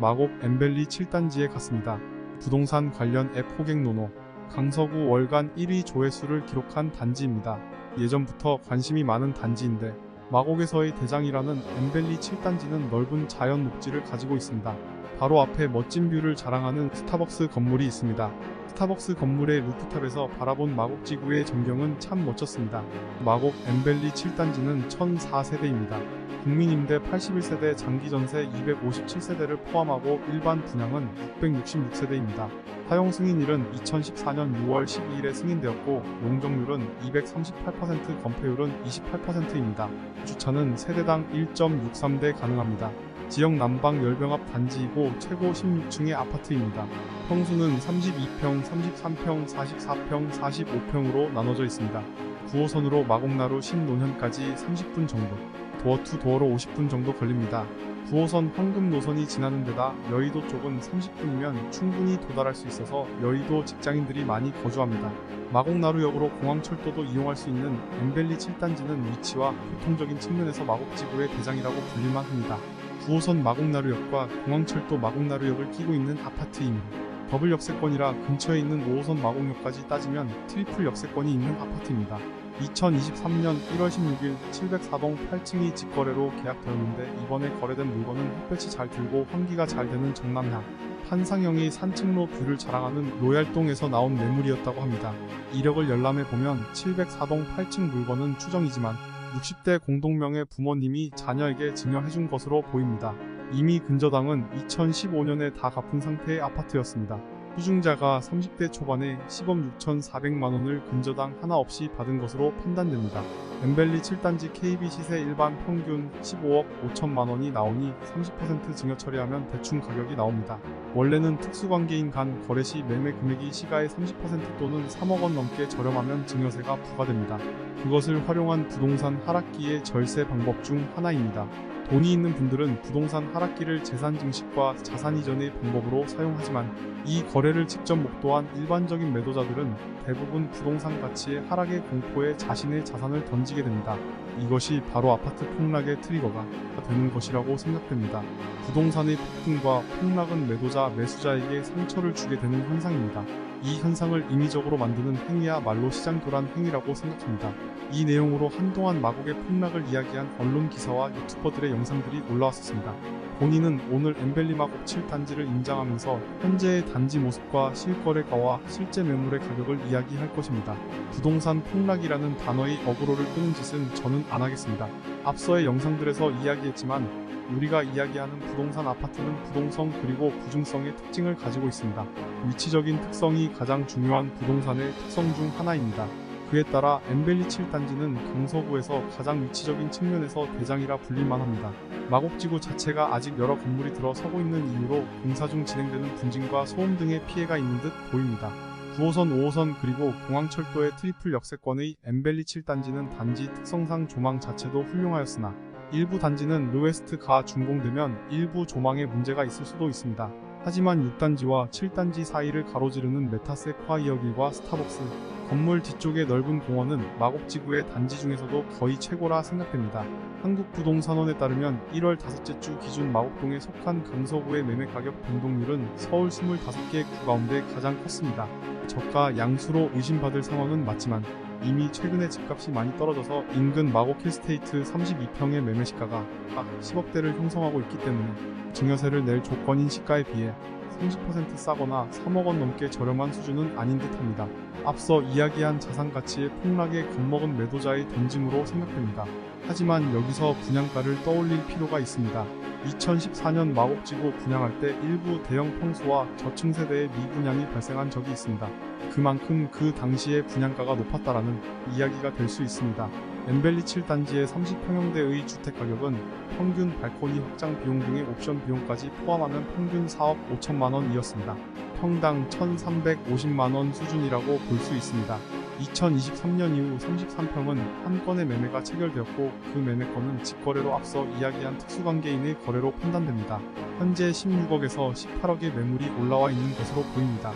마곡 엠벨리 7단지에 갔습니다. 부동산 관련 앱 호갱노노 강서구 월간 1위 조회수를 기록한 단지입니다. 예전부터 관심이 많은 단지인데 마곡에서의 대장이라는 엠벨리 7단지는 넓은 자연 녹지를 가지고 있습니다. 바로 앞에 멋진 뷰를 자랑하는 스타벅스 건물이 있습니다. 스타벅스 건물의 루프탑에서 바라본 마곡 지구의 전경은 참 멋졌습니다. 마곡 엠벨리 7단지는 1004세대입니다. 국민임대 81세대 장기전세 257세대를 포함하고 일반 분양은 666세대입니다. 사용 승인일은 2014년 6월 12일에 승인되었고 용적률은 238% 건폐율은 28%입니다. 주차는 세대당 1.63대 가능합니다. 지역 난방 열병합 단지이고 최고 16층의 아파트입니다. 평수는 32평, 33평, 44평, 45평으로 나눠져 있습니다. 9호선으로 마곡나루 신논현까지 30분 정도, 도어 투 도어로 50분 정도 걸립니다. 9호선 황금 노선이 지나는 데다 여의도 쪽은 30분이면 충분히 도달할 수 있어서 여의도 직장인들이 많이 거주합니다. 마곡나루역으로 공항철도도 이용할 수 있는 엠벨리 7단지는 위치와 교통적인 측면에서 마곡지구의 대장이라고 불릴만 합니다. 9호선 마곡나루역과 공항철도 마곡나루역을 끼고 있는 아파트입니다. 더블 역세권이라 근처에 있는 5호선 마곡역까지 따지면 트리플 역세권이 있는 아파트입니다. 2023년 1월 16일 704동 8층이 직거래로 계약되었는데 이번에 거래된 물건은 햇볕이 잘 들고 환기가 잘 되는 정남향, 한상형이 산책로 뷰를 자랑하는 로얄동에서 나온 매물이었다고 합니다. 이력을 열람해 보면 704동 8층 물건은 추정이지만 60대 공동명의 부모님이 자녀에게 증여해준 것으로 보입니다. 이미 근저당은 2015년에 다 갚은 상태의 아파트였습니다. 수중자가 30대 초반에 10억 6,400만 원을 근저당 하나 없이 받은 것으로 판단됩니다. 엠벨리 7단지 KB 시세 일반 평균 15억 5천만 원이 나오니 30% 증여 처리하면 대충 가격이 나옵니다. 원래는 특수관계인 간 거래 시 매매 금액이 시가의 30% 또는 3억 원 넘게 저렴하면 증여세가 부과됩니다. 그것을 활용한 부동산 하락기의 절세 방법 중 하나입니다. 돈이 있는 분들은 부동산 하락기를 재산 증식과 자산 이전의 방법으로 사용하지만 이 거래를 직접 목도한 일반적인 매도자들은 대부분 부동산 가치의 하락의 공포에 자신의 자산을 던지게 됩니다. 이것이 바로 아파트 폭락의 트리거가 되는 것이라고 생각됩니다. 부동산의 폭등과 폭락은 매도자, 매수자에게 상처를 주게 되는 현상입니다. 이 현상을 인위적으로 만드는 행위야말로 시장 교란 행위라고 생각합니다. 이 내용으로 한동안 마곡의 폭락을 이야기한 언론 기사와 유튜버들의 영상들이 올라왔었습니다. 본인은 오늘 엠벨리 마곡 7단지를 임장하면서 현재의 단지 모습과 실거래가와 실제 매물의 가격을 이야기할 것입니다. 부동산 폭락이라는 단어의 어그로를 끄는 짓은 저는 안 하겠습니다. 앞서의 영상들에서 이야기했지만 우리가 이야기하는 부동산 아파트는 부동성 그리고 부중성의 특징을 가지고 있습니다. 위치적인 특성이 가장 중요한 부동산의 특성 중 하나입니다. 그에 따라 엠벨리 7단지는 강서구에서 가장 위치적인 측면에서 대장이라 불릴만 합니다. 마곡지구 자체가 아직 여러 건물이 들어서고 있는 이유로 공사 중 진행되는 분진과 소음 등의 피해가 있는 듯 보입니다. 9호선, 5호선 그리고 공항철도의 트리플 역세권의 엠벨리 7단지는 단지 특성상 조망 자체도 훌륭하였으나 일부 단지는 르웨스트가 준공되면 일부 조망에 문제가 있을 수도 있습니다. 하지만 6단지와 7단지 사이를 가로지르는 메타세콰이어길과 스타벅스, 건물 뒤쪽의 넓은 공원은 마곡지구의 단지 중에서도 거의 최고라 생각됩니다. 한국부동산원에 따르면 1월 다섯째 주 기준 마곡동에 속한 강서구의 매매 가격 변동률은 서울 25개 구 가운데 가장 컸습니다. 저가 양수로 의심받을 상황은 맞지만 이미 최근에 집값이 많이 떨어져서 인근 마곡 힐스테이트 32평의 매매 시가가 딱 10억대를 형성하고 있기 때문에 증여세를 낼 조건인 시가에 비해 30% 싸거나 3억 원 넘게 저렴한 수준은 아닌 듯합니다. 앞서 이야기한 자산 가치의 폭락에 겁먹은 매도자의 돈짐으로 생각됩니다. 하지만 여기서 분양가를 떠올릴 필요가 있습니다. 2014년 마곡지구 분양할 때 일부 대형 평수와 저층 세대의 미분양이 발생한 적이 있습니다. 그만큼 그 당시의 분양가가 높았다라는 이야기가 될 수 있습니다. 엠벨리 7단지의 30평형대의 주택 가격은 평균 발코니 확장 비용 등의 옵션 비용까지 포함하면 평균 4억 5천만 원이었습니다. 평당 1,350만 원 수준이라고 볼 수 있습니다. 2023년 이후 33평은 한 건의 매매가 체결되었고 그 매매건은 직거래로 앞서 이야기한 특수관계인의 거래로 판단됩니다. 현재 16억에서 18억의 매물이 올라와 있는 것으로 보입니다.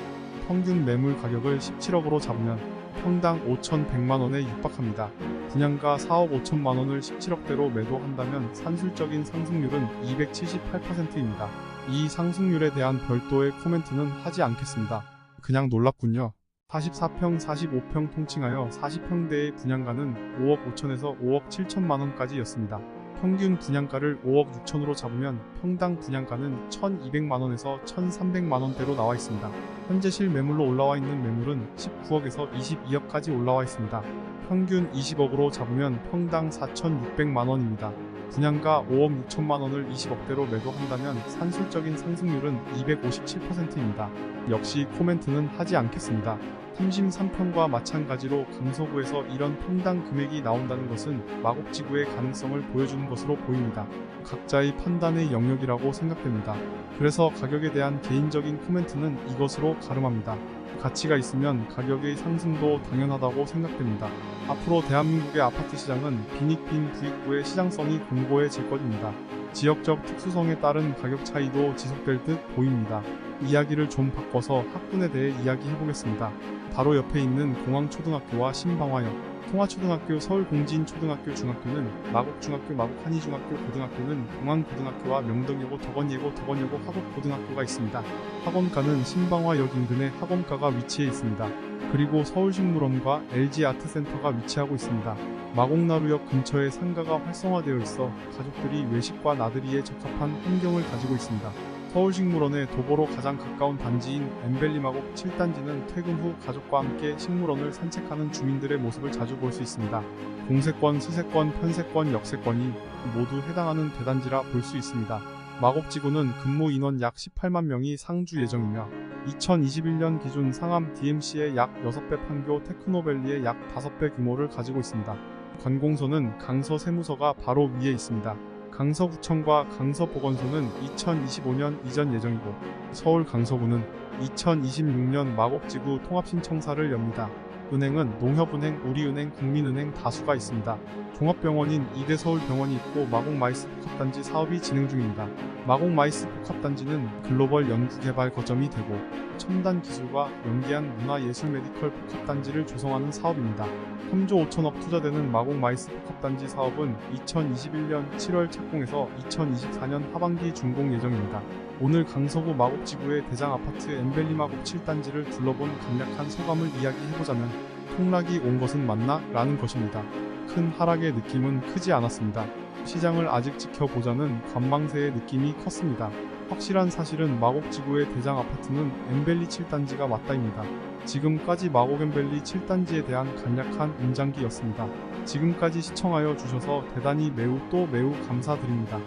평균 매물 가격을 17억으로 잡으면 평당 5,100만원에 육박합니다. 분양가 4억 5천만원을 17억대로 매도한다면 산술적인 상승률은 278%입니다. 이 상승률에 대한 별도의 코멘트는 하지 않겠습니다. 그냥 놀랍군요. 44평, 45평 통칭하여 40평대의 분양가는 5억 5천에서 5억 7천만 원까지였습니다. 평균 분양가를 5억 6천으로 잡으면 평당 분양가는 1,200만 원에서 1,300만 원대로 나와 있습니다. 현재 실매물로 올라와 있는 매물은 19억에서 22억까지 올라와 있습니다. 평균 20억으로 잡으면 평당 4,600만 원입니다. 분양가 5억 6천만 원을 20억대로 매도한다면 산술적인 상승률은 257%입니다. 역시 코멘트는 하지 않겠습니다. 33평과 마찬가지로 강서구에서 이런 평당 금액이 나온다는 것은 마곡지구의 가능성을 보여주는 것으로 보입니다. 각자의 판단의 영역이라고 생각됩니다. 그래서 가격에 대한 개인적인 코멘트는 이것으로 가름합니다. 가치가 있으면 가격의 상승도 당연하다고 생각됩니다. 앞으로 대한민국의 아파트 시장은 빈익빈 부익부의 시장성이 공고해질 것입니다. 지역적 특수성에 따른 가격 차이도 지속될 듯 보입니다. 이야기를 좀 바꿔서 학군에 대해 이야기해 보겠습니다. 바로 옆에 있는 공항초등학교와 신방화역, 통화초등학교, 서울공진초등학교 중학교는 마곡중학교, 마곡한의중학교 고등학교는 공항고등학교와 명동예고, 덕원예고, 덕원여고 화곡고등학교가 있습니다. 학원가는 신방화역 인근에 학원가가 위치해 있습니다. 그리고 서울식물원과 LG아트센터가 위치하고 있습니다. 마곡나루역 근처에 상가가 활성화되어 있어 가족들이 외식과 나들이에 적합한 환경을 가지고 있습니다. 서울식물원의 도보로 가장 가까운 단지인 엠벨리 마곡 7단지는 퇴근 후 가족과 함께 식물원을 산책하는 주민들의 모습을 자주 볼 수 있습니다. 공세권, 수세권, 편세권, 역세권이 모두 해당하는 대단지라 볼 수 있습니다. 마곡지구는 근무 인원 약 18만 명이 상주 예정이며 2021년 기준 상암 DMC의 약 6배 판교 테크노밸리의 약 5배 규모를 가지고 있습니다. 관공서는 강서 세무서가 바로 위에 있습니다. 강서구청과 강서보건소는 2025년 이전 예정이고 서울 강서구는 2026년 마곡지구 통합신청사를 엽니다. 은행은 농협은행, 우리은행, 국민은행 다수가 있습니다. 종합병원인 이대 서울병원이 있고 마곡마이스 복합단지 사업이 진행 중입니다. 마곡마이스 복합단지는 글로벌 연구개발 거점이 되고 첨단 기술과 연계한 문화예술 메디컬 복합단지를 조성하는 사업입니다. 3조 5천억 투자되는 마곡마이스 복합단지 사업은 2021년 7월 착공해서 2024년 하반기 준공 예정입니다. 오늘 강서구 마곡지구의 대장 아파트 엠벨리 마곡 7단지를 둘러본 간략한 소감을 이야기해보자면 폭락이 온 것은 맞나? 라는 것입니다. 큰 하락의 느낌은 크지 않았습니다. 시장을 아직 지켜보자는 관망세의 느낌이 컸습니다. 확실한 사실은 마곡지구의 대장 아파트는 엠벨리 7단지가 맞다입니다. 지금까지 마곡 엠벨리 7단지에 대한 간략한 인장기였습니다. 지금까지 시청하여 주셔서 대단히 매우 또 매우 감사드립니다.